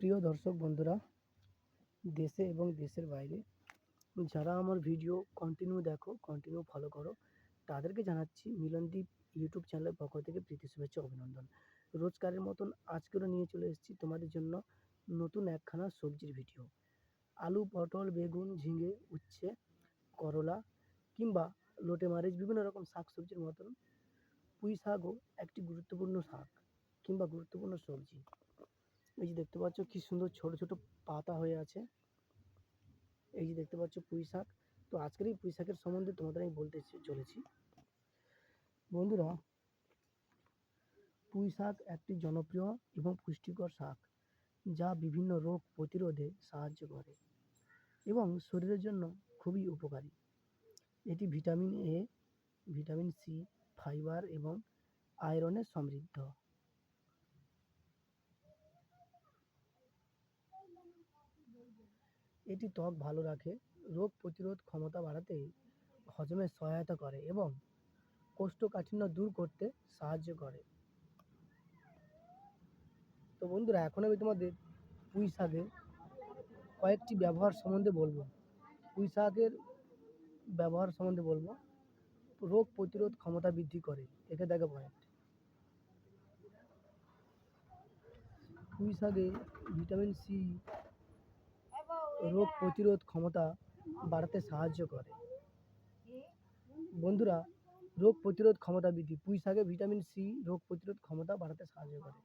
প্রিয় দর্শক বন্ধুরা, দেশে এবং দেশের বাইরে যারা আমার ভিডিও কন্টিনিউ দেখো কন্টিনিউ ফলো করো, তাদেরকে জানাচ্ছি মিলনদীপ ইউটিউব চ্যানেলের পক্ষ থেকে প্রীতি শুভেচ্ছা অভিনন্দন। রোজকারের মতন আজকেরও নিয়ে চলে এসেছি তোমাদের জন্য নতুন একখানা সবজির ভিডিও আলু, পটল, বেগুন, ঝিঙে, উচ্ছে, করলা কিংবা লোটে মারিচ, বিভিন্ন রকম শাক সবজির মতন পুঁই শাকও একটি গুরুত্বপূর্ণ শাক কিংবা গুরুত্বপূর্ণ সবজি। এই যে দেখতে পাচ্ছ কি সুন্দর ছোট ছোট পাতা হয়ে আছে। এই যে দেখতে পাচ্ছ পুঁই শাক। তো আজকের এই পুঁই শাকের সম্বন্ধে তোমাদের আমি বলতে চলেছি। বন্ধুরা, পুঁই শাক একটি জনপ্রিয় এবং পুষ্টিকর শাক যা বিভিন্ন রোগ প্রতিরোধে সাহায্য করে এবং শরীরের জন্য খুবই উপকারী। এটি vitamin A vitamin C fibre এবং আয়রনে সমৃদ্ধ। এটি ত্বক ভালো রাখে, রোগ প্রতিরোধ ক্ষমতা বাড়াতে হজমে সহায়তা করে এবং কোষ্ঠকাঠিন্য দূর করতে সাহায্য করে। তো বন্ধুরা, এখন আমি তোমাদের পুঁই শাকের কয়েকটি ব্যবহার সম্বন্ধে বলব। পুঁই শাকের ব্যবহার সম্বন্ধে বলব। রোগ প্রতিরোধ ক্ষমতা বৃদ্ধি করে একে দেখে পয়েন্ট পুঁই শাকে ভিটামিন সি রোগ প্রতিরোধ ক্ষমতা বাড়াতে সাহায্য করে। বন্ধুরা, রোগ প্রতিরোধ ক্ষমতা বৃদ্ধি। পুঁই শাকে ভিটামিন সি রোগ প্রতিরোধ ক্ষমতা বাড়াতে সাহায্য করে।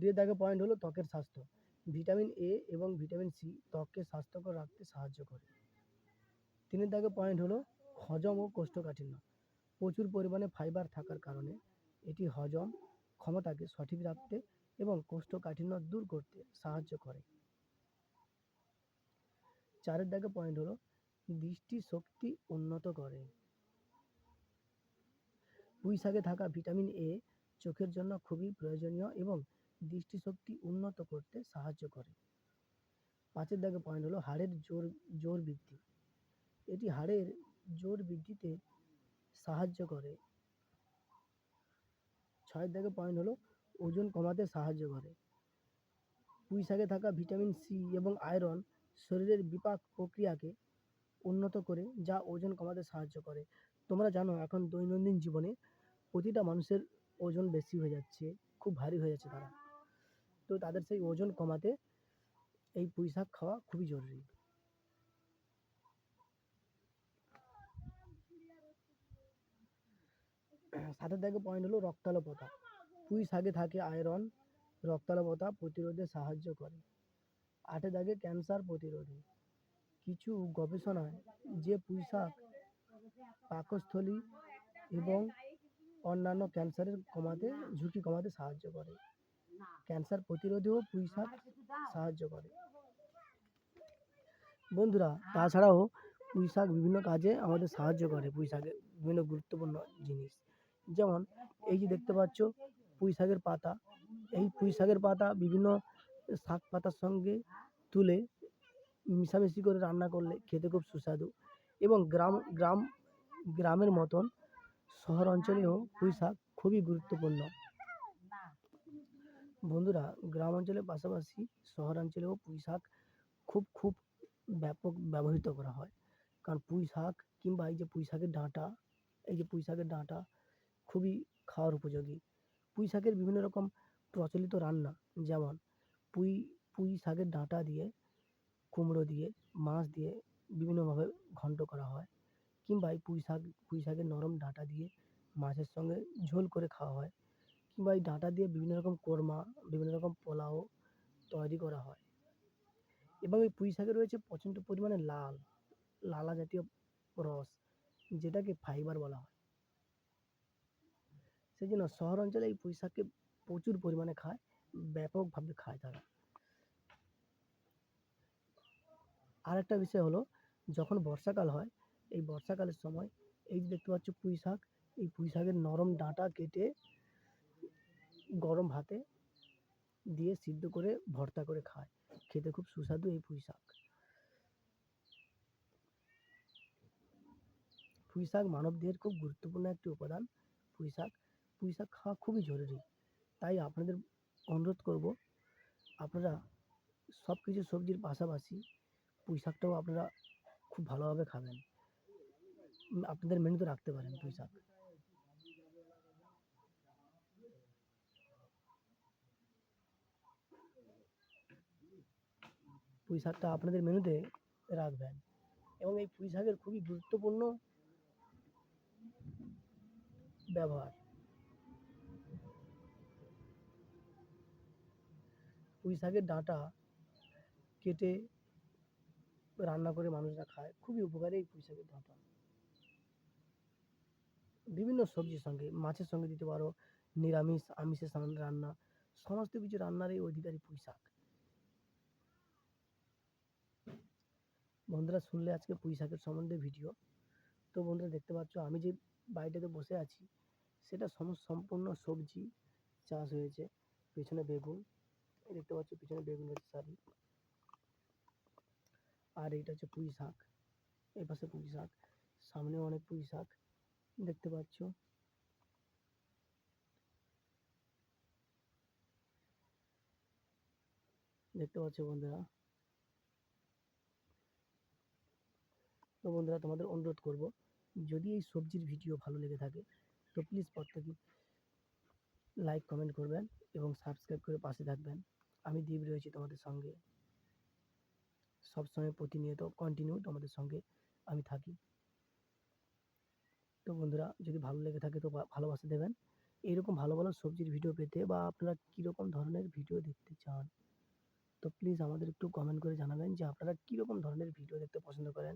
দুই দাগে পয়েন্ট হলো ত্বকের স্বাস্থ্য। ভিটামিন এ এবং ভিটামিন সি ত্বককে স্বাস্থ্যকর রাখতে সাহায্য করে। তিনের দাগে পয়েন্ট হলো হজম ও কোষ্ঠকাঠিন্য। প্রচুর পরিমাণে ফাইবার থাকার কারণে এটি হজম ক্ষমতাকে সঠিক রাখতে এবং কোষ্ঠকাঠিন্য দূর করতে সাহায্য করে। চারের দাগে পয়েন্ট হলো, দৃষ্টিশক্তি উন্নত করে। পুঁই শাকে থাকা ভিটামিন এ চোখের জন্য খুবই প্রয়োজনীয় এবং দৃষ্টিশক্তি উন্নত করতে সাহায্য করে। পাঁচের দাগে পয়েন্ট হলো, হাড়ের জোর জোর বৃদ্ধি। এটি হাড়ের জোর বৃদ্ধিতে সাহায্য করে। ছয়ের দাগে পয়েন্ট হলো ওজন কমাতে সাহায্য করে। পুঁই শাকে থাকা ভিটামিন সি এবং আয়রন শরীরের বিপাক প্রক্রিয়াকে উন্নত করে, যা ওজন কমাতে সাহায্য করে। তোমরা জানো, এখন দৈনন্দিন জীবনে প্রতিটা মানুষের ওজন বেশি হয়ে যাচ্ছে, খুব ভারী হয়ে যাচ্ছে তারা। তো তাদের সেই ওজন কমাতে এই পুঁই শাক খাওয়া খুবই জরুরি। সাথে দাগে পয়েন্ট হলো রক্তাল্পতা। পুঁই শাকে থাকে আয়রন রক্তাল্পতা প্রতিরোধে সাহায্য করে। আটে দাগে ক্যান্সার প্রতিরোধে। কিছু গবেষণায় যে পুঁই শাক পাকস্থলী এবং অন্যান্য ক্যান্সারের কমাতে, ঝুঁকি কমাতে সাহায্য করে। ক্যান্সার প্রতিরোধেও পুঁই শাক সাহায্য করে। বন্ধুরা, তাছাড়াও পুঁই শাক বিভিন্ন কাজে আমাদের সাহায্য করে। পুঁই শাকের বিভিন্ন গুরুত্বপূর্ণ জিনিস। যেমন, এই যে দেখতে পাচ্ছ পুঁই শাকের পাতা। এই পুঁই শাকের পাতা বিভিন্ন শাক পাতার সঙ্গে তুলে মিশামিশি করে রান্না করলে খেতে খুব সুস্বাদু এবং গ্রাম গ্রাম, গ্রামের মতন শহর অঞ্চলেও পুঁই শাক খুবই গুরুত্বপূর্ণ। বন্ধুরা, গ্রাম অঞ্চলের পাশাপাশি শহরাঞ্চলেও পুঁই শাক খুব খুব ব্যাপক ব্যবহৃত করা হয়। কারণ পুঁই শাক কিংবা এই যে পুঁই শাকের ডাঁটা, এই যে পুঁই শাকের ডাঁটা খুবই খাওয়ার উপযোগী। পুঁই শাকের বিভিন্ন রকম প্রচলিত রান্না, যেমন পুঁই পুঁই শাকের ডাঁটা দিয়ে, কুমড়ো দিয়ে, মাছ দিয়ে বিভিন্নভাবে ঘন্ট করা হয় কিংবা এই পুঁই শাক, পুঁই শাকের নরম ডাঁটা দিয়ে মাছের সঙ্গে ঝোল করে খাওয়া হয় কিংবা এই ডাঁটা দিয়ে বিভিন্ন রকম কোরমা, বিভিন্ন রকম পোলাও তৈরি করা হয়। এবং এই পুঁই শাকে রয়েছে প্রচণ্ড পরিমাণে লাল, লালা জাতীয় রস, যেটাকে ফাইবার বলা হয়। সেই জন্য শহর অঞ্চলে এই পুঁই শাককে প্রচুর পরিমাণে খায়, ব্যাপকভাবে খায় তারা। আরেকটা বিষয় হলো, যখন বর্ষাকাল হয়, এই বর্ষাকালের সময় এই যে দেখতে পাচ্ছ পুঁই শাক এই পুঁই শাকের নরম ডাঁটা কেটে গরম ভাতে দিয়ে সিদ্ধ করে ভর্তা করে খায়। খেতে খুব সুস্বাদু এই পুঁই শাক পুঁই শাক মানবদেহের খুব গুরুত্বপূর্ণ একটি উপাদান। পুঁই শাক পুঁই শাক খাওয়া খুবই জরুরি। তাই আপনাদের অনুরোধ করব, আপনারা সব কিছু সবজির পাশাপাশি পুঁই শাকটাও আপনারা খুব ভালোভাবে খাবেন। আপনাদের মেনুতে রাখতে পারেন পুঁই শাক পুঁই শাকটা আপনাদের মেনুতে রাখবেন এবং এই পুঁই শাকের খুবই গুরুত্বপূর্ণ ব্যবহার। পুঁই শাকের ডাঁটা কেটে রান্না করে মানুষরা খায়। খুবই উপকারী এই পুঁই শাকের ডাঁটা। বিভিন্ন সবজির সঙ্গে, মাছের সঙ্গে দিতে পারো, নিরামিষ, আমিষের রান্না, সমস্ত কিছু রান্নার এই অধিকারী পুঁই শাক। বন্ধুরা, শুনলে আজকে পুঁই শাকের সম্বন্ধে ভিডিও। তো বন্ধুরা, দেখতে পাচ্ছ, আমি যে বাড়িটাতে বসে আছি, সেটা সম্পূর্ণ সবজি চাষ হয়েছে, পেছনে বেগুন দেখতে পাচ্ছ, পিছনে বেগুন হচ্ছে সারি। আর এইটা হচ্ছে পুঁই শাক। এই পাশে পুঁই শাক সামনেও অনেক পুঁই শাক। দেখতে পাচ্ছ। দেখতে পাচ্ছ বন্ধুরা। তো বন্ধুরা, তোমাদের অনুরোধ করব, যদি এই সবজির ভিডিও ভালো লেগে থাকে, তো প্লিজ প্রত্যেকে লাইক কমেন্ট করবেন। এবং সাবস্ক্রাইব করে পাশে থাকবেন। আমি দীপ রয়েছি তোমাদের সঙ্গে। সবসময় প্রতিনিয়ত কন্টিনিউ তোমাদের সঙ্গে আমি থাকি। তো বন্ধুরা, যদি ভালো লেগে থাকে তো ভালোবাসা দেবেন। এরকম ভালো ভালো সবজির ভিডিও পেতে বা আপনারা কীরকম ধরনের ভিডিও দেখতে চান, তো প্লিজ আমাদের একটু কমেন্ট করে জানাবেন যে আপনারা কীরকম ধরনের ভিডিও দেখতে পছন্দ করেন,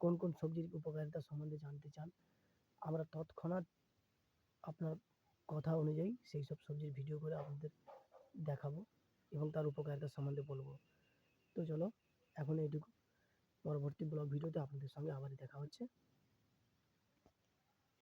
কোন কোন সবজির উপকারিতা সম্বন্ধে জানতে চান। আমরা তৎক্ষণাৎ আপনার কথা অনুযায়ী সেই সব সবজির ভিডিও করে আপনাদের দেখাবো এবং তার উপকারিতা সম্বন্ধে বলব। তো চলো, এখন এইটুকু। পরবর্তী ব্লগ ভিডিওতে আপনাদের সঙ্গে আবার দেখা হচ্ছে।